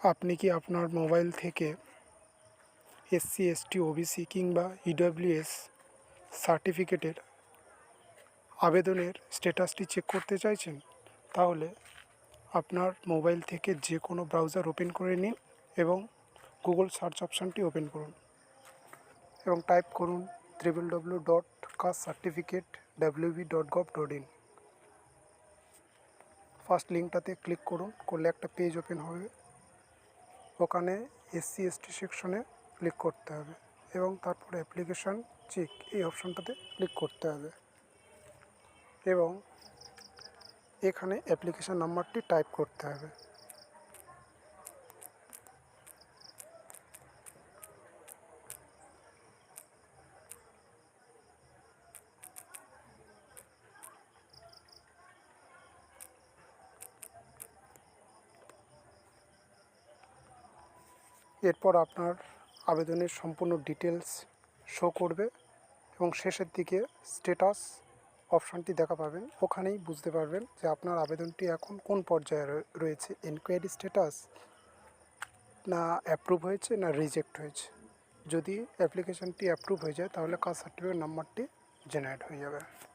আপনি কি আপনার মোবাইল থেকে এসসি এসটি ওবিসি কিংবা ইডব্লিউএস সার্টিফিকেটের আবেদনের স্ট্যাটাসটি চেক করতে চাইছেন? তাহলে আপনার মোবাইল থেকে যে কোনো ব্রাউজার ওপেন করে নিন এবং গুগল সার্চ অপশানটি ওপেন করুন এবং টাইপ করুন triple W dot caste certificate WB dot gov dot in first লিঙ্কটাতে click করুন, করলে একটা পেজ ওপেন হবে। ওখানে এসসি এসটি সেকশনে ক্লিক করতে হবে এবং তারপর অ্যাপ্লিকেশান চেক এই অপশানটাতে ক্লিক করতে হবে। এবং এখানে অ্যাপ্লিকেশান নাম্বারটি টাইপ করতে হবে। এরপর আপনার আবেদনের সম্পূর্ণ ডিটেলস শো করবে এবং শেষের দিকে স্ট্যাটাস অপশানটি দেখা পাবেন। ওখানেই বুঝতে পারবেন যে আপনার আবেদনটি এখন কোন পর্যায়ে রয়ে- রয়েছে। এনকোয়ারি স্ট্যাটাস না অ্যাপ্রুভ হয়েছে না রিজেক্ট হয়েছে। যদি অ্যাপ্লিকেশনটি অ্যাপ্রুভ হয়ে যায় তাহলে কাস্ট সার্টিফিকেট নাম্বারটি জেনারেট হয়ে যাবে।